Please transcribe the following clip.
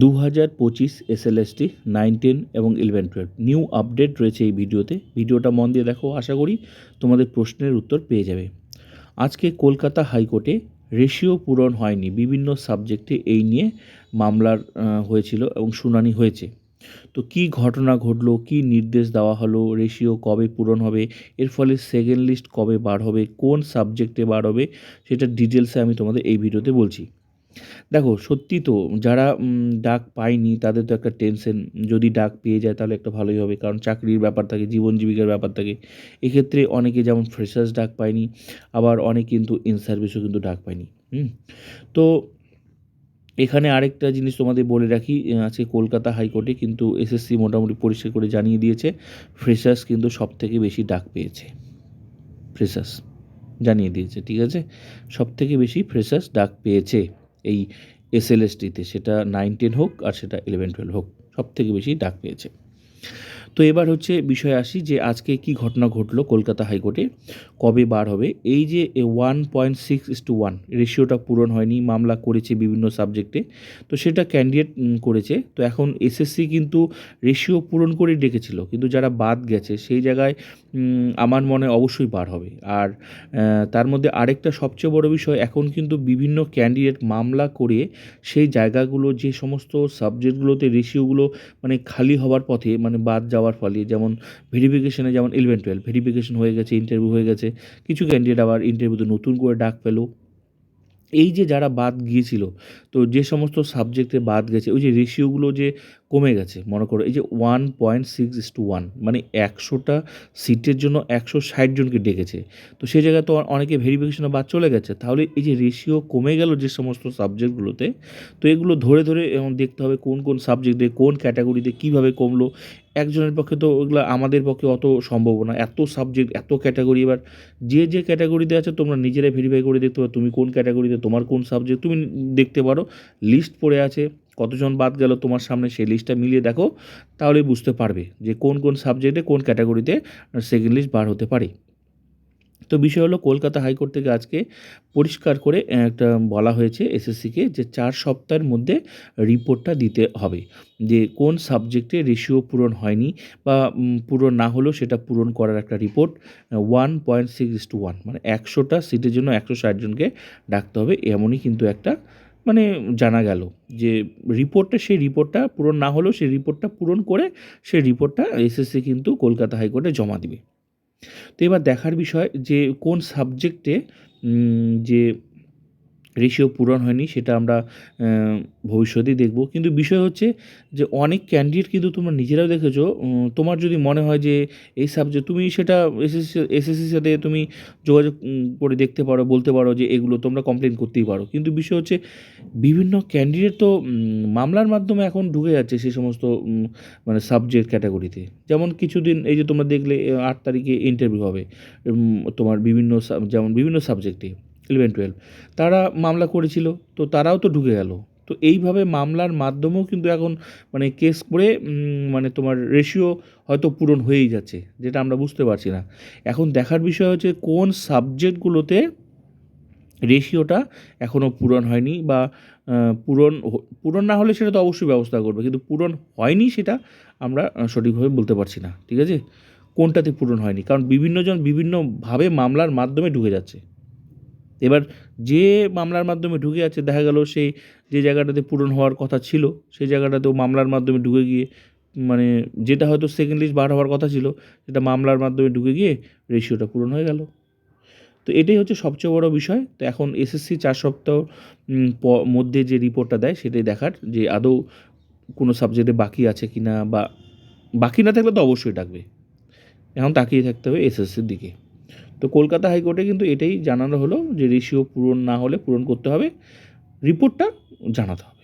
দু হাজার পঁচিশ এসএলএসটি নাইন টেন এবং ইলেভেন টুয়েলভ নিউ আপডেট রয়েছে এই ভিডিওতে। ভিডিওটা মন দিয়ে দেখো, আশা করি তোমাদের প্রশ্নের উত্তর পেয়ে যাবে। আজকে কলকাতা হাইকোর্টে রেশিও পূরণ হয়নি। বিভিন্ন সাবজেক্টে এই নিয়ে মামলার হয়েছিল এবং শুনানি হয়েছে। তো কী ঘটনা ঘটলো? কী নির্দেশ দেওয়া হলো? রেশিও কবে পূরণ হবে? এর ফলে সেকেন্ড লিস্ট কবে বার হবে? কোন সাবজেক্টে বার হবে? সেটা ডিটেলসে আমি তোমাদের এই ভিডিওতে বলছি। দেখো, সত্যি তো যারা ডাক পায়নি, তাদের তো একটা টেনশন যদি ডাক পেয়ে যায়, তাহলে একটা ভালোই হবে, কারণ চাকরির ব্যাপার থাকে, জীবন জীবিকার ব্যাপার থাকে। এক্ষেত্রে অনেকে যেমন ফ্রেশার্স ডাক পায়নি, আবার অনেক কিন্তু ইন সার্ভিসও কিন্তু ডাক পায়নি, হুম? তো এখানে আরেকটা জিনিস তোমাদের বলে রাখি আজকে কলকাতা হাইকোর্টে কিন্তু এসএসসি মোটামুটি পরিষ্কার করে জানিয়ে দিয়েছে ফ্রেশার্স কিন্তু সব থেকে বেশি ডাক পেয়েছে। ফ্রেশার্স জানিয়ে দিয়েছে, ঠিক আছে? সব থেকে বেশি ফ্রেশার্স ডাক পেয়েছে। এই এসএলএসটিতে সেটা নাইন টেন হোক আর সেটা ইলেভেন টুয়েলভ হোক সব থেকে বেশি ডাক পেয়েছে। তো এবার হচ্ছে বিষয়ে আসি যে আজকে কি ঘটনা ঘটলো কলকাতা হাইকোর্টে, কবে বার হবে? এই যে one point six is two one রেশিওটা পূরণ হয়নি, মামলা করেছে বিভিন্ন সাবজেক্টে তো সেটা ক্যান্ডিডেট করেছে। তো এখন এসএসসি কিন্তু রেশিও পূরণ করে ডেকেছিল, কিন্তু যারা বাদ গেছে, সেই জায়গায় আমার মনে অবশ্যই বার হবে। আর তার মধ্যে আরেকটা সবচেয়ে বড় বিষয়, এখন কিন্তু বিভিন্ন ক্যান্ডিডেট মামলা করে সেই জায়গাগুলো, যে সমস্ত সাবজেক্টগুলোতে রেশিওগুলো মানে খালি হওয়ার পথে মানে বাদ যাওয়ার ফলে যেমন ভেরিফিকেশনে যেমন ইলেভেন টুয়েলভ ভেরিফিকেশন হয়ে গেছে ইন্টারভিউ হয়ে গেছে, কিছু ক্যান্ডিডেট আবার ইন্টারভিউতে নতুন করে ডাক পেল। এই যে যারা বাদ গিয়েছিল, তো যে সমস্ত সাবজেক্টে বাদ গেছে, ওই যে রেশিওগুলো যে কমে গেছে, মনে করো, এই যে one point six is two one মানে একশোটা সিটের জন্য একশো ষাট জনকে ডেকেছে। তো সেই জায়গায় তো অনেকে ভেরিফিকেশনে বাদ চলে গেছে, তাহলে এই যে রেশিও কমে গেল যে সমস্ত সাবজেক্টগুলোতে তো এগুলো ধরে ধরে এখন দেখতে হবে কোন কোন সাবজেক্টে কোন ক্যাটাগরিতে কীভাবে কমলো একজনের পক্ষে তো ওগুলো আমাদের পক্ষে অত সম্ভব না। এত সাবজেক্ট এত ক্যাটাগরি এবার যে যে ক্যাটাগরিতে আছে তোমরা নিজেরাই ভেরিফাই করে দেখতে পারো তুমি কোন ক্যাটাগরিতে তোমার কোন সাবজেক্ট তুমি দেখতে পারো। লিস্ট পড়ে আছে, কতজন বাদ গেল তোমার সামনে সেই লিস্টটা মিলিয়ে দেখো, তাহলে বুঝতে পারবে যে কোন কোন সাবজেক্টে কোন ক্যাটাগরিতে সেকেন্ড লিস্ট বার হতে পারে। তো বিষয় হলো কলকাতা হাইকোর্ট থেকে আজকে পরিষ্কার করে একটা বলা হয়েছে এসএসসিকে যে চার সপ্তাহের মধ্যে রিপোর্টটা দিতে হবে। যে কোন সাবজেক্টে রেশিও পূরণ হয়নি বা পূরণ না হলেও সেটা পূরণ করার একটা report one point six two one মানে একশোটা সিটের জন্য একশো ষাটজনকে ডাকতে হবে এমনই কিন্তু একটা মানে জানা গেল যে রিপোর্টটা, সেই রিপোর্টটা পূরণ না হলেও সেই রিপোর্টটা পূরণ করে সেই রিপোর্টটা এসএসসি কিন্তু কলকাতা হাইকোর্টে জমা দিবে। তো এবার দেখার বিষয় যে কোন সাবজেক্টে যে রেশিও পূরণ হয়নি, সেটা আমরা ভবিষ্যতেই দেখব। কিন্তু বিষয় হচ্ছে যে অনেক ক্যান্ডিডেট কিন্তু তোমরা নিজেরাও দেখেছ তোমার যদি মনে হয় যে এই সাবজেক্ট তুমি সেটা এসএসসি এসএসসির সাথে তুমি যোগাযোগ করে দেখতে পারো, বলতে পারো যে এগুলো তোমরা কমপ্লেন করতেই পারো। কিন্তু বিষয় হচ্ছে বিভিন্ন ক্যান্ডিডেট তো মামলার মাধ্যমে এখন ঢুকে যাচ্ছে সেই সমস্ত মানে সাবজেক্ট ক্যাটাগরিতে যেমন কিছুদিন এই যে তোমরা দেখলে আট তারিখে ইন্টারভিউ হবে তোমার বিভিন্ন যেমন বিভিন্ন সাবজেক্টে ইলেভেন টুয়েলভ তারা মামলা করেছিল, তো তারাও তো ঢুকে গেল। তো এইভাবে মামলার মাধ্যমেও কিন্তু এখন মানে কেস করে মানে তোমার রেশিও হয়তো পূরণ হয়েই যাচ্ছে, যেটা আমরা বুঝতে পারছি না। এখন দেখার বিষয় হচ্ছে কোন সাবজেক্টগুলোতে রেশিওটা এখনও পূরণ হয়নি বা পূরণ পূরণ না হলে সেটা তো অবশ্যই ব্যবস্থা করবে, কিন্তু পূরণ হয়নি সেটা আমরা সঠিকভাবে বলতে পারছি না, ঠিক আছে? কোনটাতে পূরণ হয়নি? কারণ বিভিন্নজন বিভিন্নভাবে মামলার মাধ্যমে ঢুকে যাচ্ছে। এবার যে মামলার মাধ্যমে ঢুকে যাচ্ছে দেখা গেল সেই যে জায়গাটাতে পূরণ হওয়ার কথা ছিল, সেই জায়গাটাতেও মামলার মাধ্যমে ঢুকে গিয়ে মানে যেটা হয়তো সেকেন্ড লিস্ট বার হওয়ার কথা ছিল, সেটা মামলার মাধ্যমে ঢুকে গিয়ে রেশিওটা পূরণ হয়ে গেল। তো এটাই হচ্ছে সবচেয়ে বড় বিষয়। তো এখন এসএসসি চার সপ্তাহ মধ্যে যে রিপোর্টটা দেয়, সেটাই দেখার যে আদৌ কোনো সাবজেক্টে বাকি আছে কি না বা বাকি না থাকলে তো অবশ্যই ডাকবে। এখন তাকিয়ে থাকতে হবে এসএসসির দিকে। তো কলকাতা হাইকোর্টে কিন্তু এটাই জানানো হলো যে রেশিও পূরণ না হলে পূরণ করতে হবে। রিপোর্টটা জানাতে হবে।